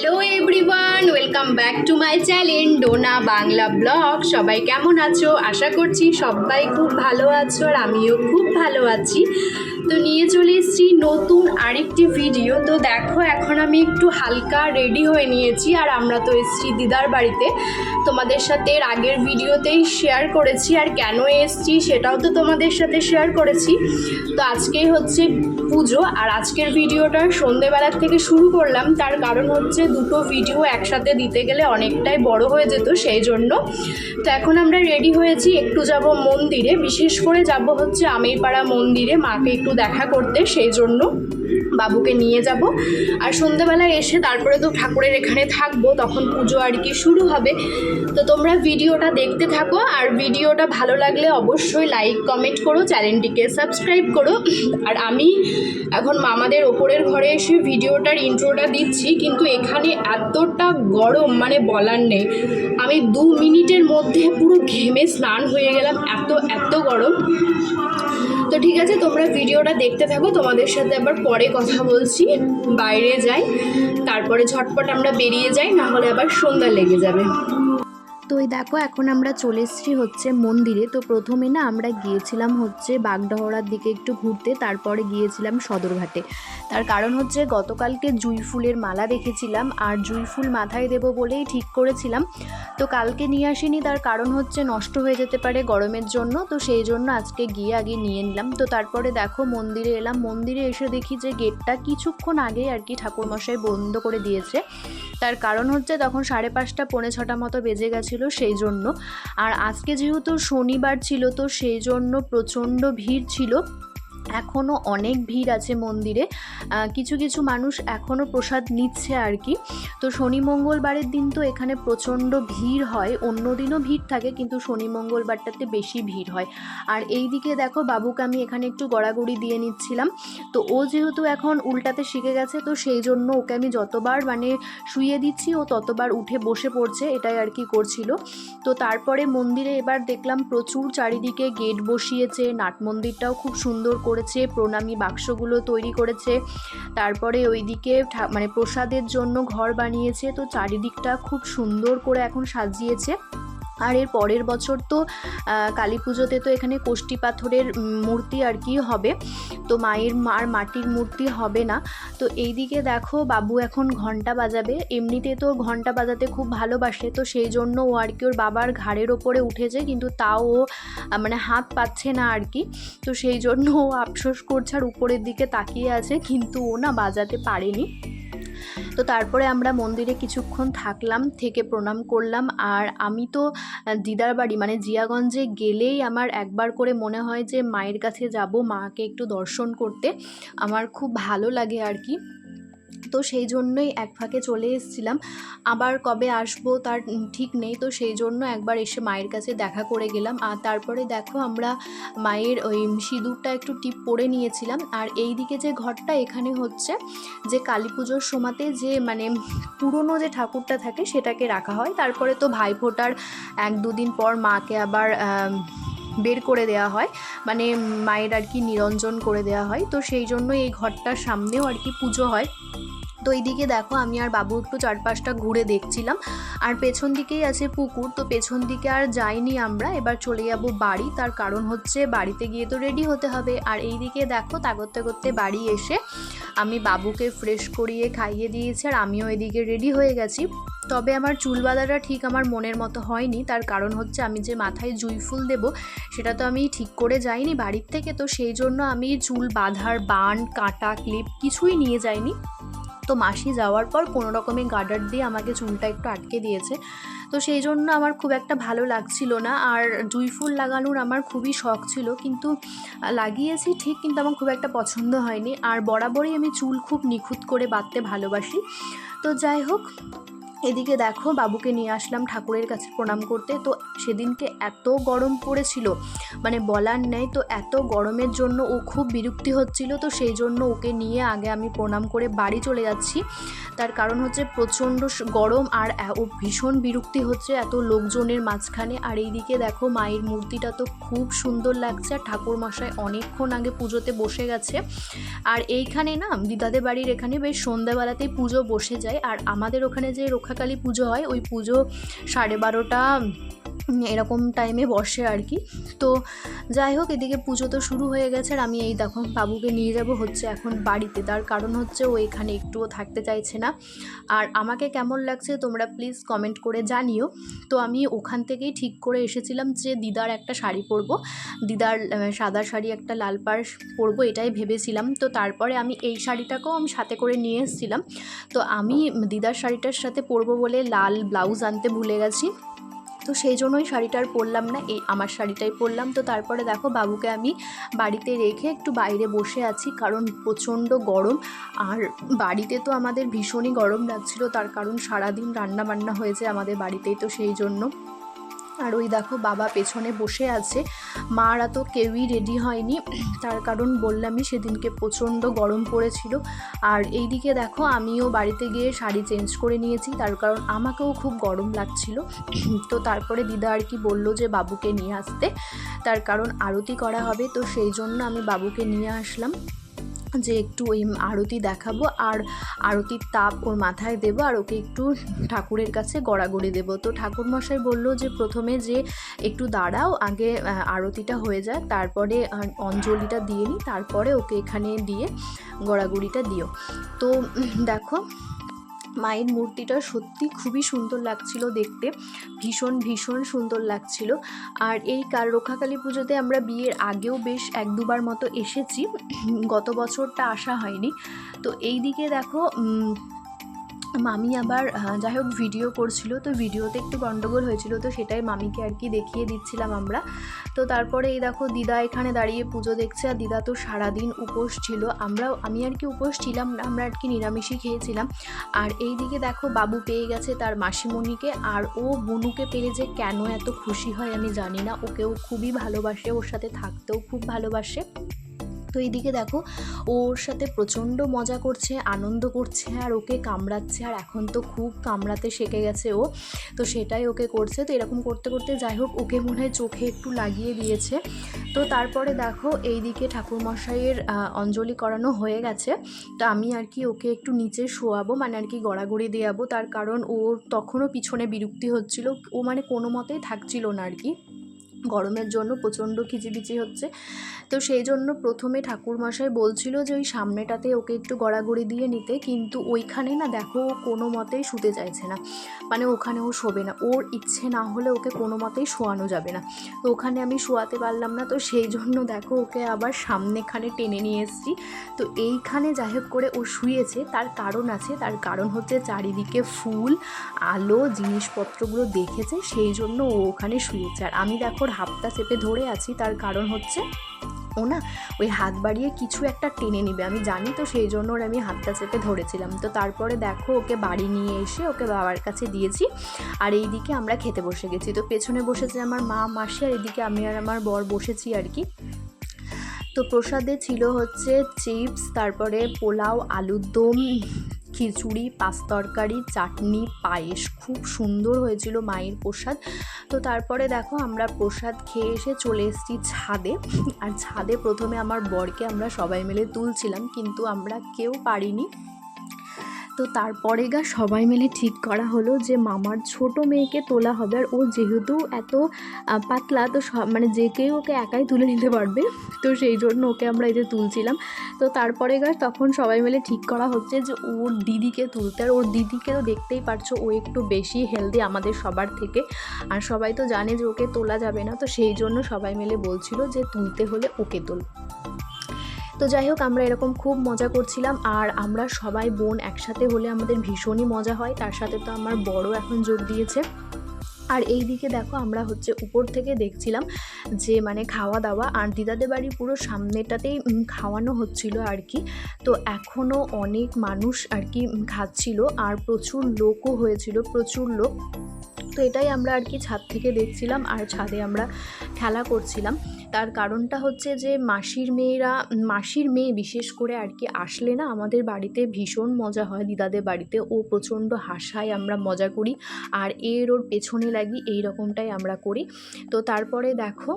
Hello everyone welcome back to my channel Dona Bangla blog সবাই কেমন আছো? আশা করছি সবাই খুব ভালো আছো আর আমিও খুব ভালো আছি। তো নিয়ে চলে এসেছি নতুন আরেকটি ভিডিও তো দেখো, এখন আমি একটু হালকা রেডি হয়ে নিয়েছি আর আমরা তো এসেছি দিদার বাড়িতে। তোমাদের সাথে এর আগের ভিডিওতেই শেয়ার করেছি আর কেন এসেছি সেটাও তো তোমাদের সাথে শেয়ার করেছি। তো আজকেই হচ্ছে পুজো আর আজকের ভিডিওটা সন্ধেবেলার থেকে শুরু করলাম। তার কারণ হচ্ছে দুটো ভিডিও একসাথে দিতে গেলে অনেকটাই বড় হয়ে যেত সেই জন্য। তো এখন আমরা রেডি হয়েছি, একটু যাব মন্দিরে। বিশেষ করে যাব হচ্ছে আমিরপাড়া মন্দিরে, মাকে একটু দেখা করতে সেই জন্য। বাবুকে নিয়ে যাব। আর সন্ধ্যেবেলায় এসে তারপরে তো ঠাকুরের এখানে থাকব, তখন পুজো আর কি শুরু হবে। তো তোমরা ভিডিওটা দেখতে থাকো, আর ভিডিওটা ভালো লাগলে অবশ্যই লাইক কমেন্ট করো, চ্যানেলটিকে সাবস্ক্রাইব করো। আর আমি এখন মামাদের ওপরের ঘরে এসে ভিডিওটার ইন্ট্রোটা দিচ্ছি, কিন্তু এখানে এতটা গরম মানে বলার নেই। আমি দু মিনিটের মধ্যে পুরো ঘেমে স্নান হয়ে গেলাম, এত এত গরম। তো ঠিক আছে, তোমরা ভিডিওটা দেখতে থাকো, তোমাদের সাথে আবার পরে কথা বলছি, বাইরে যাই, তারপরে ঝটপট আমরা বেরিয়ে যাই না হলে আবার সন্ধ্যা লেগে যাবে। তো এই দেখো, এখন আমরা চলে এসেছি হচ্ছে মন্দিরে। তো প্রথমে না আমরা গিয়েছিলাম হচ্ছে বাগডহরার দিকে একটু ঘুরতে, তারপরে গিয়েছিলাম সদরঘাটে। তার কারণ হচ্ছে গতকালকে জুই ফুলের মালা দেখেছিলাম, আর জুই ফুল মাথায় দেব বলেই ঠিক করেছিলাম। তো কালকে নিয়ে আসিনি, তার কারণ হচ্ছে নষ্ট হয়ে যেতে পারে গরমের জন্য, তো সেই জন্য আজকে গিয়ে আগে নিয়ে নিলাম। তো তারপরে দেখো মন্দিরে এলাম, মন্দিরে এসে দেখি যে গেটটা কিছুক্ষণ আগে আর কি ঠাকুরমশাই বন্ধ করে দিয়েছে। তার কারণ হচ্ছে তখন সাড়ে পাঁচটা, পৌনে ছটা মতো বেজে গেছিল সেই জন্য। আর আজকে যেহেতু শনিবার ছিল, তো সেই জন্য প্রচণ্ড ভিড় ছিল। এখনও অনেক ভিড় আছে মন্দিরে। কিছু কিছু মানুষ এখনও প্রসাদ নিচ্ছে আর কি। তো শনি মঙ্গলবারের দিন তো এখানে প্রচণ্ড ভিড় হয়। অন্য দিনও ভিড় থাকে, কিন্তু শনি মঙ্গলবারটাতে বেশি ভিড় হয়। আর এই দিকে দেখো, বাবুকে আমি এখানে একটু গড়াগড়ি দিয়ে নিচ্ছিলাম। তো ও যেহেতু এখন উল্টাতে শিখে গেছে, তো সেই জন্য ওকে আমি যতবার মানে শুয়ে দিচ্ছি, ও ততবার উঠে বসে পড়ছে, এটাই আর কি করছিল। তো তারপরে মন্দিরে এবার দেখলাম প্রচুর চারিদিকে গেট বসিয়েছে, নাট মন্দিরটাও খুব সুন্দর করেছে, প্রণামী বাক্সগুলো তৈরি করেছে, তারপরে ওইদিকে মানে প্রসাদের জন্য ঘর বানিয়েছে, তো চারিদিকটা খুব সুন্দর করে এখন সাজিয়েছে। আর এর পরের বছর তো কালী পুজোতে তো এখানে কোষ্টি পাথরের মূর্তি আর কি হবে। তো মায়ের মার মাটির মূর্তি হবে না। তো এইদিকে দেখো বাবু এখন ঘণ্টা বাজাবে। এমনিতে তো ঘণ্টা বাজাতে খুব ভালোবাসে, তো সেই জন্য ও আর কি ওর বাবার ঘাড়ের ওপরে উঠেছে, কিন্তু তাও ও মানে হাত পাচ্ছে না আর কি। তো সেই জন্য ও আফসোস করছে আর উপরের দিকে তাকিয়ে আছে, কিন্তু ও না বাজাতে পারেনি। তো তারপরে আমরা মন্দিরে কিছুক্ষণ থাকলাম, থেকে প্রণাম করলাম। আর আমি তো দিদার বাড়ি মানে জিয়াগঞ্জে গেলেই আমার একবার করে মনে হয় যে মায়ের কাছে যাব মাকে একটু দর্শন করতে। আমার খুব ভালো লাগে আর কি। তো সেই জন্যই এক ফাঁকে চলে এসেছিলাম। আবার কবে আসব তার ঠিক নেই, তো সেই জন্য একবার এসে মায়ের কাছে দেখা করে গেলাম। আর তারপরে দেখো আমরা মায়ের ওই সিঁদুরটা একটু টিপ পরে নিয়েছিলাম। আর এই দিকে যে ঘরটা এখানে হচ্ছে, যে কালী পুজোর সময়তে যে মানে পুরনো যে ঠাকুরটা থাকে সেটাকে রাখা হয়। তারপরে তো ভাইফোঁটার এক দুদিন পর মাকে আবার বের করে দেওয়া হয়। মানে মায়ের আর কি নিরঞ্জন করে দেওয়া হয়। তো সেই জন্য এই ঘরটার সামনেও আর কি পুজো হয়। তো এইদিকে দেখো আমি আর বাবু একটু চারপাশটা ঘুরে দেখছিলাম। আর পেছন দিকেই আছে পুকুর। তো পেছন দিকে আর যাইনি আমরা। এবার চলে যাব বাড়ি। তার কারণ হচ্ছে বাড়িতে গিয়ে তো রেডি হতে হবে। আর এই দিকে দেখো তা করতে করতে বাড়ি এসে আমি বাবুকে ফ্রেশ করিয়ে খাইয়ে দিয়েছি। আর আমিও এদিকে রেডি হয়ে গেছি। তবে আমার চুল বাঁধাটা ঠিক আমার মনের মতো হয়নি। তার কারণ হচ্ছে আমি যে মাথায় জুই ফুল দেব, সেটা তো আমি ঠিক করে যাইনি বাড়ির থেকে। তো সেই জন্য আমি চুল বাঁধার বান কাঁটা, ক্লিপ কিছুই নিয়ে যাইনি। তো মাসি যাওয়ার পর কোনো রকমের গার্ডার দিয়ে আমাকে চুলটা একটু আটকে দিয়েছে। তো সেই জন্য আমার খুব একটা ভালো লাগছিল না। আর জুই ফুল লাগানোর আমার খুবই শখ ছিল, কিন্তু লাগিয়েছি ঠিক, কিন্তু আমার খুব একটা পছন্দ হয়নি। আর বরাবরই আমি চুল খুব নিখুঁত করে বাঁধতে ভালোবাসি। তো যাই হোক এদিকে দেখো, বাবুকে নিয়ে আসলাম ঠাকুরের কাছে প্রণাম করতে। তো সেদিনকে এত গরম পড়েছিল মানে বলার নেই, তো এত গরমের জন্য ও খুব বিরক্তি হচ্ছিল। তো সেই জন্য ওকে নিয়ে আগে আমি প্রণাম করে বাড়ি চলে যাচ্ছি। তার কারণ হচ্ছে প্রচণ্ড গরম আর ও ভীষণ বিরক্তি হচ্ছে এত লোকজনের মাঝখানে। আর এইদিকে দেখো, মায়ের মূর্তিটা তো খুব সুন্দর লাগছে আর ঠাকুর মশাই অনেকক্ষণ আগে পুজোতে বসে গেছে। আর এইখানে না, দিদাদের বাড়ির এখানে বেশ সন্ধ্যাবেলাতেই পুজো বসে যায়। আর আমাদের ওখানে যে রক্ষাকালী পুজো হয়, ওই পুজো সাড়ে বারোটা এরকম টাইমে বসে আর কি। তো যাই হোক, এদিকে পুজো তো শুরু হয়ে গেছে আর আমি এই দেখো বাবুকে নিয়ে যাব হচ্ছে এখন বাড়িতে। তার কারণ হচ্ছে ও এখানে একটুও থাকতে চাইছে না। আর আমাকে কেমন লাগছে তোমরা প্লিজ কমেন্ট করে জানিও। তো আমি ওখান থেকেই ঠিক করে এসেছিলাম যে দিদার একটা শাড়ি পরবো। দিদার সাদা শাড়ি একটা লাল পাড় পরবো এটাই ভেবেছিলাম। তো তারপরে আমি এই শাড়িটাকেও আমি সাথে করে নিয়ে এসেছিলাম। তো আমি দিদার শাড়িটার সাথে পরবো বলে লাল ব্লাউজ আনতে ভুলে গেছি। তো সেই জন্যই শাড়িটা আর পরলাম না। এই আমার শাড়িটাই পরলাম। তো তারপরে দেখো বাবুকে আমি বাড়িতে রেখে একটু বাইরে বসে আছি, কারণ প্রচণ্ড গরম। আর বাড়িতে তো আমাদের ভীষণই গরম লাগছিল, তার কারণ সারাদিন রান্না বান্না হয়েছে আমাদের বাড়িতেই তো সেই জন্য। আর ওই দেখো বাবা পেছনে বসে আছে। মারা তো কেউই রেডি হয়নি। তার কারণ বললামই সেদিনকে প্রচণ্ড গরম পড়েছিল। আর এইদিকে দেখো আমিও বাড়িতে গিয়ে শাড়ি চেঞ্জ করে নিয়েছি। তার কারণ আমাকেও খুব গরম লাগছিল। তো তারপরে দিদা আর কি বলল যে বাবুকে নিয়ে আসতে। তার কারণ আরতি করা হবে। তো সেই জন্য আমি বাবুকে নিয়ে আসলাম। যে একটু ওই আরতি দেখাবো আর আরতির তাপ ওর মাথায় দেবো আর ওকে একটু ঠাকুরের কাছে গড়াগড়ি দেবো। তো ঠাকুরমশাই বলল যে প্রথমে যে একটু দাঁড়াও, আগে আরতিটা হয়ে যায় তারপরে অঞ্জলিটা দিয়ে নিই তারপরে ওকে এখানে দিয়ে গড়াগড়িটা দিও। তো দেখো মায়ের মূর্তিটা সত্যি খুবই সুন্দর লাগছিল দেখতে। ভীষণ ভীষণ সুন্দর লাগছিল। আর এই কাল রক্ষাকালী পুজোতে আমরা বিয়ের আগেও বেশ এক দুবার মতো এসেছি। গত বছরটা আসা হয়নি। তো এই দিকে দেখো মামি আবার যাই হোক ভিডিও করছিল, তো ভিডিওতে একটু গণ্ডগোল হয়েছিল, তো সেটাই মামিকে আর কি দেখিয়ে দিচ্ছিলাম আমরা। তো তারপরে এই দেখো দিদা এখানে দাঁড়িয়ে পুজো দেখছে, আর দিদা তো সারাদিন উপোস ছিল। আমরাও, আমি আর কি উপোস ছিলাম না, আমরা আর কি নিরামিষই খেয়েছিলাম। আর এই দিকে দেখো বাবু পেয়ে গেছে তার মাসিমণিকে, আর ও বনুকে পেলে যে কেন এত খুশি হয় আমি জানি না। ওকেও খুবই ভালোবাসে, ওর সাথে থাকতেও খুব ভালোবাসে। তো এইদিকে দেখো, ওর সাথে প্রচণ্ড মজা করছে, আনন্দ করছে, আর ওকে কামড়াচ্ছে, আর এখন তো খুব কামড়াতে শিখে গেছে ও। তো সেটাই ওকে করছে, তো এরকম করতে করতে যাই হোক, ওকে মনে হয় চোখে একটু লাগিয়ে দিয়েছে। তো তারপরে দেখো, এইদিকে ঠাকুরমশাইয়ের অঞ্জলি করানো হয়ে গেছে। তো আমি আর কি ওকে একটু নিচে শোয়াবো মানে আর কি গড়াগড়ি দেওয়াবো তার কারণ ওর তখনও পিছনে বিরক্তি হচ্ছিল, ও মানে কোনো মতেই থাকছিল না আর কি। গরমের জন্য প্রচণ্ড খিচিবিচি হচ্ছে। তো সেই জন্য প্রথমে ঠাকুরমশাই বলছিল যে, ওই সামনেটাতে ওকে একটু গড়াগড়ি দিয়ে নিতে। কিন্তু ওইখানে না দেখো, ও কোনো মতেই শুতে চাইছে না। মানে ওখানে ও শোবে না। ওর ইচ্ছে না হলে ওকে কোনো মতেই শোয়ানো যাবে না। তো ওখানে আমি শোয়াতে পারলাম না। তো সেই জন্য দেখো, ওকে আবার সামনেখানে টেনে নিয়ে এসেছি। তো এইখানে যাই হোক করে ও শুয়েছে। তার কারণ আছে। তার কারণ হচ্ছে চারিদিকে ফুল, আলো, জিনিসপত্রগুলো দেখেছে। সেই জন্য ও ওখানে শুয়েছে। আর আমি দেখো ওর হাতটা চেপে ধরে আছি, তার কারণ হচ্ছে ও না ওই হাত বাড়িয়ে কিছু একটা টেনে নিবে। আমি জানি তো সেই জন্য ওর আমি হাতটা চেপে ধরেছিলাম। তো তারপরে দেখো ওকে বাড়ি নিয়ে এসে ওকে বাবার কাছে দিয়েছি আর এইদিকে আমরা খেতে বসে গেছি। তো পেছনে বসেছে আমার মা, মাসি আর এদিকে আমি আর আমার বর বসেছি আর কি। তো প্রসাদে ছিল হচ্ছে চিপস, তারপরে পোলাও, আলুর দম, খিচুড়ি, পাঁচ তরকারি, চাটনি, পায়েস। খুব সুন্দর হয়েছিল মায়ের প্রসাদ। তো তারপরে দেখো আমরা প্রসাদ খেয়ে এসে চলে এসেছি ছাদে। আর ছাদে প্রথমে আমার বরকে আমরা সবাই মিলে তুলছিলাম, কিন্তু আমরা কেউ পারিনি। তো তারপরে গা সবাই মিলে ঠিক করা হলো যে মামার ছোট মেয়েকে তোলা হবে আর ও যেহেতু এত পাতলা তো সব মানে যে কেউ ওকে একাই তুলে নিতে পারবে, তো সেই জন্য ওকে আমরা এই যে তুলছিলাম। তো তারপরে গা তখন সবাই মিলে ঠিক করা হচ্ছে যে ওর দিদিকে তুলতে, আর ওর দিদিকে তো দেখতেই পারছ ও একটু বেশি হেলদি আমাদের সবার থেকে। আর সবাই তো জানে যে ওকে তোলা যাবে না, তো সেই জন্য সবাই মিলে বলছিল যে তুলতে হলে ওকে তোল। তো যাই হোক, আমরা এরকম খুব মজা করছিলাম আর আমরা সবাই বোন একসাথে হলে আমাদের ভীষণই মজা হয়। তার সাথে তো আমার বড় এখন যোগ দিয়েছে। আর এই দিকে দেখো, আমরা হচ্ছে উপর থেকে দেখছিলাম যে মানে খাওয়া দাওয়া আর দিদাদের বাড়ি পুরো সামনেটাতেই খাওয়ানো হচ্ছিল আর কি। তো এখনও অনেক মানুষ আর কি খাচ্ছিল আর প্রচুর লোকও হয়েছিল, প্রচুর লোক। তো এটাই আমরা আর কি ছাদ থেকে দেখছিলাম আর ছাদে আমরা খেলা করছিলাম। তার কারণটা হচ্ছে যে মাসির মেয়েরা, মাসির মেয়ে বিশেষ করে আর কি আসলে না আমাদের বাড়িতে ভীষণ মজা হয় দিদাদের বাড়িতে। ও প্রচণ্ড হাসায় আমরা মজা করি আর এর ওর পেছনে লাগি, এই রকমটাই আমরা করি। তো তারপরে দেখো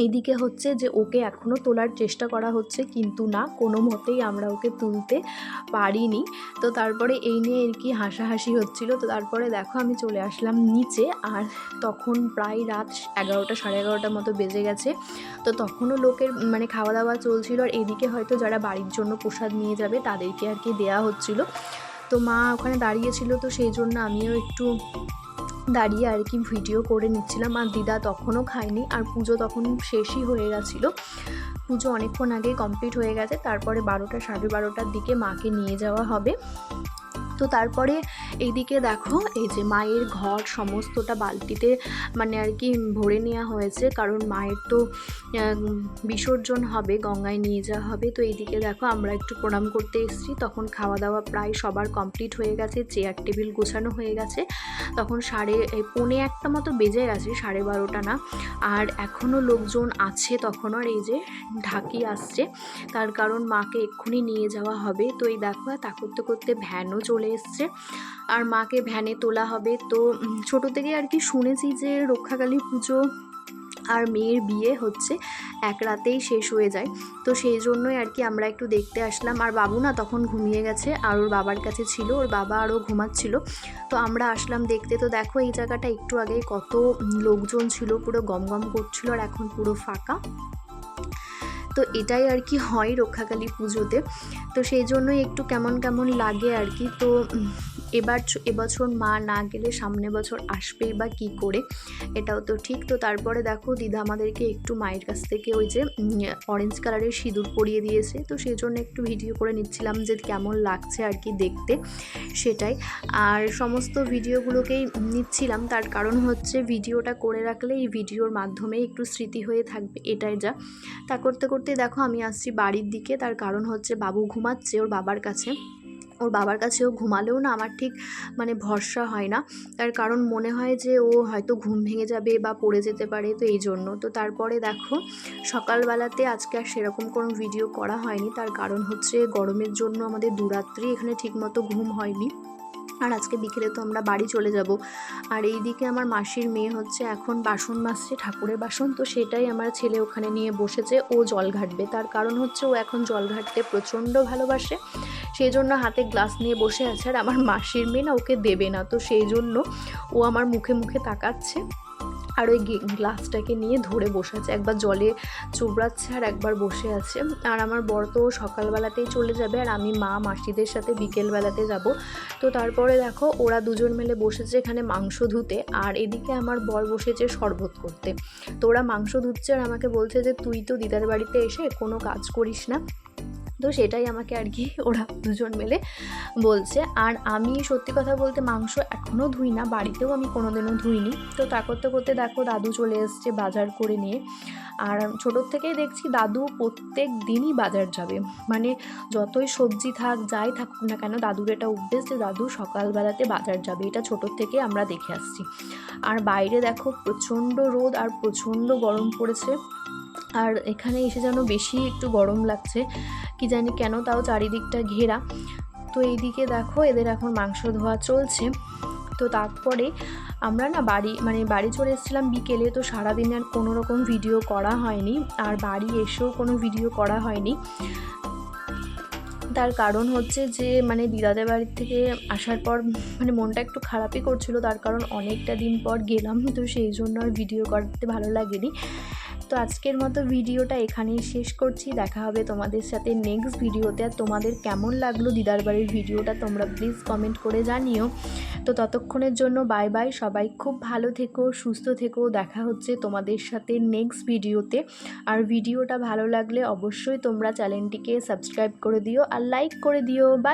এইদিকে হচ্ছে যে ওকে এখনও তোলার চেষ্টা করা হচ্ছে, কিন্তু না, কোনো মতেই আমরা ওকে তুলতে পারিনি। তো তারপরে এই নিয়ে আর কি হাসাহাসি হচ্ছিল। তো তারপরে দেখো আমি চলে আসলাম নিচে, আর তখন প্রায় রাত এগারোটা, সাড়ে এগারোটার মতো বেজে গেছে। তো তখনও লোকের মানে খাওয়া দাওয়া চলছিল, আর এদিকে হয়তো যারা বাড়ির জন্য প্রসাদ নিয়ে যাবে তাদেরকে আর কি দেওয়া হচ্ছিল। তো মা ওখানে দাঁড়িয়েছিল তো সেই জন্য আমিও একটু দাঁড়িয়ে আর কি ভিডিও করে নিচ্ছিলাম, আর দিদা তখনও খায়নি, আর পুজো তখন শেষই হয়ে গেছিল। পুজো অনেকক্ষণ আগে কমপ্লিট হয়ে গেছে, তারপরে বারোটা, সাড়ে বারোটার দিকে মাকে নিয়ে যাওয়া হবে। তো তারপরে এইদিকে দেখো, এই যে মায়ের ঘর সমস্তটা বালতিতে মানে আর কি ভরে নেওয়া হয়েছে। কারণ মায়ের তো বিসর্জন হবে, গঙ্গায় নিয়ে যাওয়া হবে। তো এইদিকে দেখো, আমরা একটু প্রণাম করতে এসেছি। তখন খাওয়া দাওয়া প্রায় সবার কমপ্লিট হয়ে গেছে চেয়ার টেবিল গোছানো হয়ে গেছে। তখন সাড়ে পৌনে একটা মতো বেজে গেছে, সাড়ে বারোটা না। আর এখনও লোকজন আছে তখন আর এই যে ঢাকি আসছে। তার কারণ মাকে এক্ষুনি নিয়ে যাওয়া হবে। তো এই দেখো তা করতে করতে ভ্যানও চলে এসছে। আর মাকে ভ্যানে তোলা হবে। তো ছোটো থেকে আর কি শুনেছি যে রক্ষাকালী পুজো আর মেয়ের বিয়ে হচ্ছে, এক রাতেই শেষ হয়ে যায়। তো সেই জন্যই আর কি আমরা একটু দেখতে আসলাম। আর বাবু না তখন ঘুমিয়ে গেছে, আর ওর বাবার কাছে ছিল, ওর বাবা আরও ঘুমাচ্ছিল। তো আমরা আসলাম দেখতে। তো দেখো এই জায়গাটা একটু আগে কত লোকজন ছিল, পুরো গম গম করছিল, আর এখন পুরো ফাঁকা। তো এটাই আর কি হয় রক্ষাকালী পুজোতে। তো সেই জন্যই একটু কেমন কেমন লাগে আর কি। তো এবার এবছর মা না গেলে সামনে বছর আসবেই বা কি করে, এটাও তো ঠিক। তো তারপরে দেখো দিদা আমাদেরকে একটু মায়ের কাছ থেকে ওই যে অরেঞ্জ কালারের সিঁদুর পরিয়ে দিয়েছে। তো সেই জন্য একটু ভিডিও করে নিচ্ছিলাম যে কেমন লাগছে আর কি দেখতে, সেটাই। আর সমস্ত ভিডিওগুলোকেই নিচ্ছিলাম। তার কারণ হচ্ছে ভিডিওটা করে রাখলে এই ভিডিওর মাধ্যমে একটু স্মৃতি হয়ে থাকবে, এটাই যা। তা করতে করতে দেখো আমি আসছি বাড়ির দিকে। তার কারণ হচ্ছে বাবু ঘুমাচ্ছে ওর বাবার কাছে। ওর বাবার কাছেও ঘুমালেও না আমার ঠিক মানে ভরসা হয় না। তার কারণ মনে হয় যে ও হয়তো ঘুম ভেঙে যাবে বা পড়ে যেতে পারে তো এই জন্য। তো তারপরে দেখো, সকালবেলাতে আজকে আর সেরকম কোনো ভিডিও করা হয়নি। তার কারণ হচ্ছে গরমের জন্য আমাদের দুরাত্রি এখানে ঠিকমতো ঘুম হয়নি। আর আজকে বিকেলে তো আমরা বাড়ি চলে যাব। আর এই দিকে আমার মাসির মেয়ে হচ্ছে এখন বাসন মাজছে, ঠাকুরের বাসন। তো সেটাই আমার ছেলে ওখানে নিয়ে বসেছে, ও জল ঘাটবে। তার কারণ হচ্ছে ও এখন জল ঘাটতে প্রচণ্ড ভালোবাসে। সেই জন্য হাতে গ্লাস নিয়ে বসে আছে আর আমার মাসির মেয়ে না ওকে দেবে না। তো সেই জন্য ও আমার মুখে মুখে তাকাচ্ছে আর ওই গ্লাসটাকে নিয়ে ধরে বসে আছে। একবার জলে চুবড়াচ্ছে আর একবার বসে আছে। আর আমার বর তো সকালবেলাতেই চলে যাবে আর আমি মা মাসিদের সাথে বিকেলবেলাতে যাব। তো তারপরে দেখো ওরা দুজন মিলে বসেছে এখানে মাংস ধুতে আর এদিকে আমার বর বসেছে শরবত করতে। তো ওরা মাংস ধুচ্ছে আর আমাকে বলছে যে, তুই তো দিদার বাড়িতে এসে কোনো কাজ করিস না। তো সেটাই আমাকে আর কি ওরা দুজন মিলে বলছে। আর আমি সত্যি কথা বলতে মাংস এখনও ধুই না, বাড়িতেও আমি কোনোদিনও ধুইনি। তো তা করতে করতে দেখো দাদু চলে এসছে বাজার করে নিয়ে। আর ছোটোর থেকেই দেখছি দাদু প্রত্যেক দিনই বাজার যাবে। মানে যতই সবজি থাক, যাই থাকুক না কেন, দাদুর এটা অভ্যেস যে দাদু সকালবেলাতে বাজার যাবে। এটা ছোটোর থেকে আমরা দেখে আসছি। আর বাইরে দেখো প্রচণ্ড রোদ আর প্রচণ্ড গরম পড়েছে। আর এখানে এসে যেন বেশি একটু গরম লাগছে। কি জানি কেন তাও চারিদিকটা ঘেরা। তো এইদিকে দেখো এদের এখন মাংস ধোয়া চলছে। তো তারপরে আমরা না বাড়ি মানে বাড়ি চলে এসেছিলাম বিকেলে, তো সারাদিন আর কোনো রকম ভিডিও করা হয়নি। আর বাড়ি এসেও কোনো ভিডিও করা হয়নি। তার কারণ হচ্ছে যে মানে দিদাদের বাড়ির থেকে আসার পর মানে মনটা একটু খারাপই করছিল। তার কারণ অনেকটা দিন পর গেলাম, তো সেই জন্য আর ভিডিও করতে ভালো লাগেনি। তো আজকের মতো ভিডিওটা এখানেই শেষ করছি। দেখা হবে তোমাদের সাথে নেক্সট ভিডিওতে। আর তোমাদের কেমন লাগল দিদার বাড়ির ভিডিওটা তোমরা প্লিজ কমেন্ট করে জানিও। তো ততক্ষণের জন্য বাই বাই সবাই খুব ভালো থেকো, সুস্থ থেকো। দেখা হচ্ছে তোমাদের সাথে নেক্সট ভিডিওতে। আর ভিডিওটা ভালো লাগলে অবশ্যই তোমরা চ্যানেলটিকে সাবস্ক্রাইব করে দিও। আর লাইক করে দিও। বাই